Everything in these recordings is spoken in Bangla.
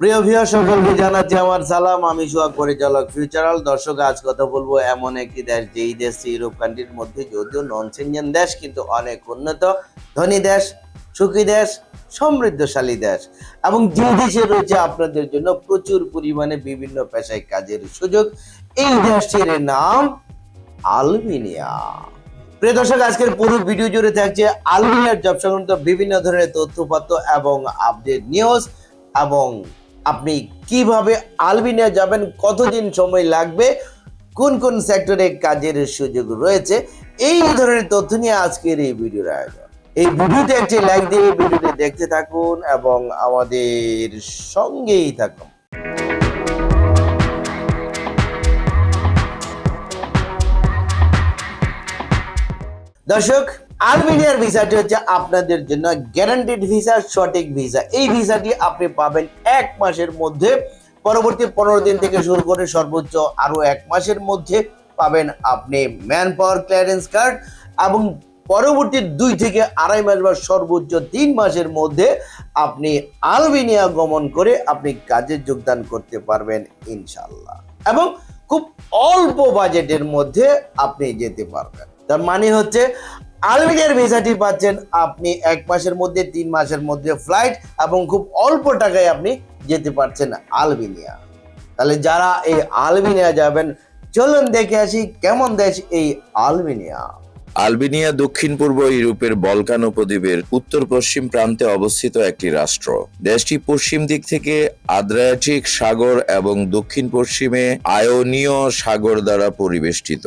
প্রিয় ভিউ সকলকে জানাচ্ছি আমার সালাম। আমি সোহাগ, পরিচালক ফিউচারাল দর্শক, আজ কথা বলব এমন একটি দেশ, যেই দেশ ইউরোপ কান্ট্রির মধ্যে যদিও নন সেঞ্জেন দেশ, কিন্তু অনেক উন্নত, ধনী দেশ, সুখী দেশ, সমৃদ্ধশালী দেশ। এবং যে দেশে রয়েছে আপনাদের জন্য প্রচুর পরিমাণে বিভিন্ন পেশায় কাজের সুযোগ। এই দেশটির নাম আলবেনিয়া। প্রিয় দর্শক, আজকের পুরো ভিডিও জুড়ে থাকছে আলবেনিয়ার জব সংক্রান্ত বিভিন্ন ধরনের তথ্যপত্র এবং আপডেট নিউজ এবং আপনি কীভাবে আলবেনিয়া যাবেন, কতদিন সময় লাগবে, কোন কোন সেক্টরে কাজের সুযোগ রয়েছে, এই ধরনের তথ্য নিয়ে আজকের এই ভিডিওর আয়োজন। এই ভিডিওতে একটি লাইক দিয়ে ভিডিওটি দেখতে থাকুন এবং আমাদের সঙ্গেই থাকুন। দর্শক আলবেনিয়ার ভিসাটি হচ্ছে আপনাদের জন্য গ্যারান্টিড ভিসা সঠিক ভিসা এই ভিসাটি আপনি পাবেন এক মাসের মধ্যে। পরবর্তী পনেরো দিন থেকে শুরু করে সর্বোচ্চ আরও এক মাসের মধ্যে পাবেন আপনি ম্যান পাওয়ার ক্লিয়ারেন্স কার্ড এবং পরবর্তী দুই থেকে আড়াই মাস বা সর্বোচ্চ তিন মাসের মধ্যে আপনি আলবেনিয়া গমন করে আপনি কাজে যোগদান করতে পারবেন ইনশাল্লাহ এবং খুব অল্প বাজেটের মধ্যে আপনি যেতে পারবেন। তার মানে হচ্ছে আলবেনিয়ার ভিসাটি পাচ্ছেন আপনি এক মাসের মধ্যে, তিন মাসের মধ্যে ফ্লাইট এবং খুব অল্প টাকায় আপনি যেতে পারছেন আলবেনিয়া তাহলে যারা এই আলবেনিয়া যাবেন, চলুন দেখে আসি কেমন দেশ এই আলবেনিয়া আলবেনিয়া দক্ষিণ পূর্ব ইউরোপের বলকান উপদ্বীপের উত্তর পশ্চিম প্রান্তে অবস্থিত একটি রাষ্ট্র। দেশটি পশ্চিম দিক থেকে আদ্রিয়াটিক সাগর এবং দক্ষিণ পশ্চিমে আয়োনীয় সাগর দ্বারা পরিবেষ্টিত।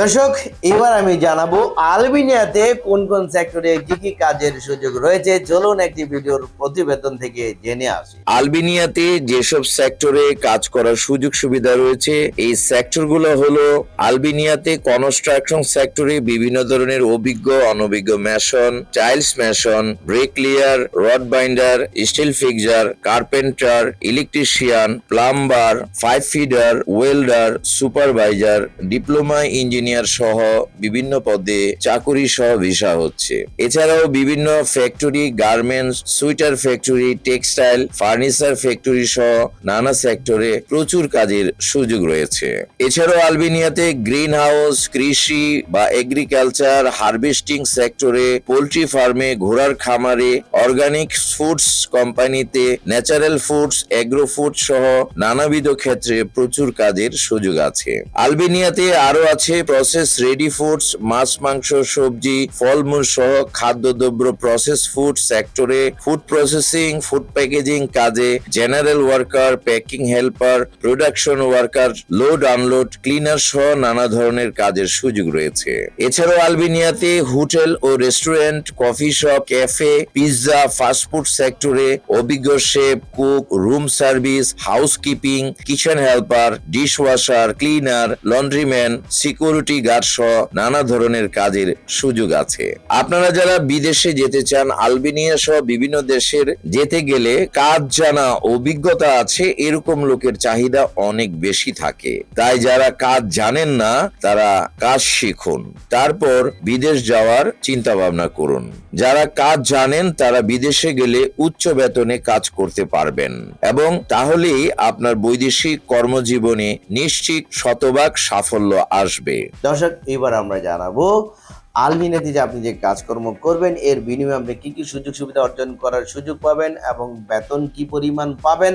দর্শক, এবার আমি জানাব আলবেনিয়াতে কোন কোন সেক্টরে কি কি কাজের সুযোগ রয়েছে? চলুন একটি ভিডিওর প্রতিবেদন থেকে জেনে আসি। আলবেনিয়াতে যেসব সেক্টরে কাজ করার সুযোগ সুবিধা রয়েছে, এই সেক্টরগুলো হলো আলবেনিয়াতে কনস্ট্রাকশন সেক্টরে বিভিন্ন ধরনের অভিজ্ঞ, অনভিজ্ঞ mason tiles mason bricklayer rod binder steel fixer carpenter electrician plumber pipe fitter welder supervisor diploma engineer সহ বিভিন্ন পদে চাকুরি সহ ভিসা হচ্ছে। এছাড়াও বিভিন্ন factory garments sweater factory textile furniture factory সহ নানা সেক্টরে প্রচুর কাজের সুযোগ রয়েছে। এছাড়াও আলবেনিয়াতে গ্রিন হাউস কৃষি বা এগ্রিকালচার হার্ভেস্টিং সেক্টরে পোল্ট্রি ফার্মে ঘোড়ার খামারে অর্গানিক ফুডস কোম্পানিতে ন্যাচারাল ফুডস এগ্রো ফুড সহ নানাবিধ ক্ষেত্রে প্রচুর কাজের সুযোগ আছে। আলবেনিয়াতে আরও আছে প্রসেস রেডি ফুডস মাছ, মাংস, সবজি, ফলমূল সহ খাদ্যদ্রব্য প্রসেস ফুড সেক্টরে ফুড প্রসেসিং ফুড প্যাকেজিং কাজে general worker packing helper production worker load unload cleaner সহ নানা ধরনের কাজের সুযোগ রয়েছে। এছাড়াও আলবেনিয়াতে হোটেল ও restaurant coffee shop cafe pizza fast food সেক্টরে অভিজ্ঞ chef cook room service housekeeping kitchen helper dish washer cleaner laundryman security guard সহ নানা ধরনের কাজের সুযোগ আছে। আপনারা যারা বিদেশে যেতে চান, আলবেনিয়া সহ বিভিন্ন দেশের যেতে গেলে কাজ জানা অভিজ্ঞতা আছে, এরকম লোকের চাহিদা অনেক বেশি থাকে। তাই যারা কাজ জানেন না, তারা কাজ শিখুন। তারপর বিদেশ যাওয়ার চিন্তা ভাবনা করুন। যারা কাজ জানেন, তারা বিদেশে গেলে উচ্চ বেতনে কাজ করতে পারবেন। এবং তাহলেই আপনার বৈদেশিক কর্মজীবনে নিশ্চিত শতভাগ সাফল্য আসবে। দর্শক, এবার আমরা জানাব আলমিনাতে যে আপনি যে কাজকর্ম করবেন, এর বিনিময়ে আপনি কী কি সুযোগ সুবিধা অর্জন করার সুযোগ পাবেন এবং বেতন কি পরিমাণ পাবেন?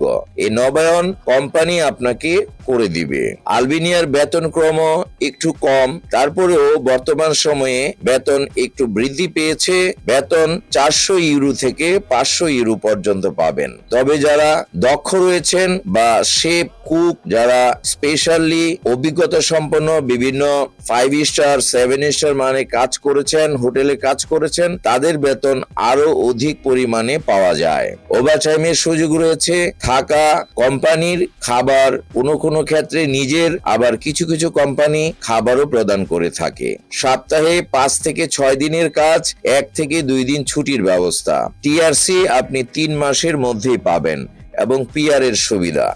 এই নবায়ন কোম্পানি আপনাকে করে দিবে। আলবেনিয়ার বেতন ক্রম একটু কম, তারপরেও বর্তমান সময়ে বেতন একটু বৃদ্ধি পেয়েছে। বেতন চারশো ইউরো থেকে পাঁচশো ইউরো পর্যন্ত পাবেন। তবে যারা দক্ষ রয়েছেন বা শেফ, কুক, যারা স্পেশালি অভিজ্ঞতা সম্পন্ন, বিভিন্ন ফাইভ স্টার সেভেন স্টার মানে কাজ করেছেন, হোটেলে কাজ করেছেন, তাদের বেতন আরও অধিক পরিমাণে পাওয়া যায়। ওভারটাইমের সুযোগ রয়েছে থাকা কোম্পানির খাবার কোনো কোনো ক্ষেত্রে নিজের, আবার কিছু কিছু কোম্পানি খাবারও প্রদান করে থাকে। সপ্তাহে পাঁচ থেকে ছয় দিনের কাজ, এক থেকে দুই দিন ছুটির ব্যবস্থা। টিআরসি আপনি তিন মাসের মধ্যেই পাবেন এবং পিআর এর সুবিধা।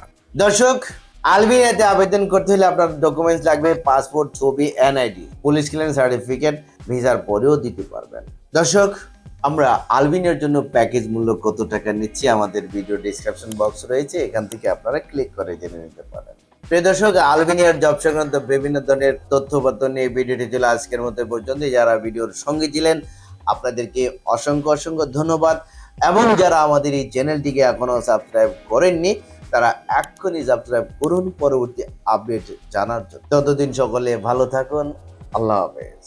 দর্শক আলবেনিয়াতে আবেদন করতে হলে আপনার ডকুমেন্টস লাগবে পাসপোর্ট ছবি এনআইডি পুলিশ ক্লিয়ারেন্স সার্টিফিকেট ভিসার পরেও দিতে পারবেন। দর্শক আমরা আলবেনিয়ার জন্য প্যাকেজ মূল্য কত টাকা নিচ্ছি, আমাদের ভিডিও ডিসক্রিপশন বক্স রয়েছে, এখান থেকে আপনারা ক্লিক করে জেনে নিতে পারেন। প্রিয় দর্শক আলবেনিয়ার জব সংক্রান্ত বিভিন্ন ধরনের তথ্যপত্র নিয়ে ভিডিওটি ছিল আজকের মতো পর্যন্ত। যারা ভিডিওর সঙ্গে ছিলেন, আপনাদেরকে অসংখ্য অসংখ্য ধন্যবাদ। এবং যারা আমাদের এই চ্যানেলটিকে এখনও সাবস্ক্রাইব করেননি, তারা এক্ষুনি সাবস্ক্রাইব করুন, পরবর্তী আপডেট জানার জন্য। ততদিন সকলে ভালো থাকুন, আল্লাহ হাফেজ।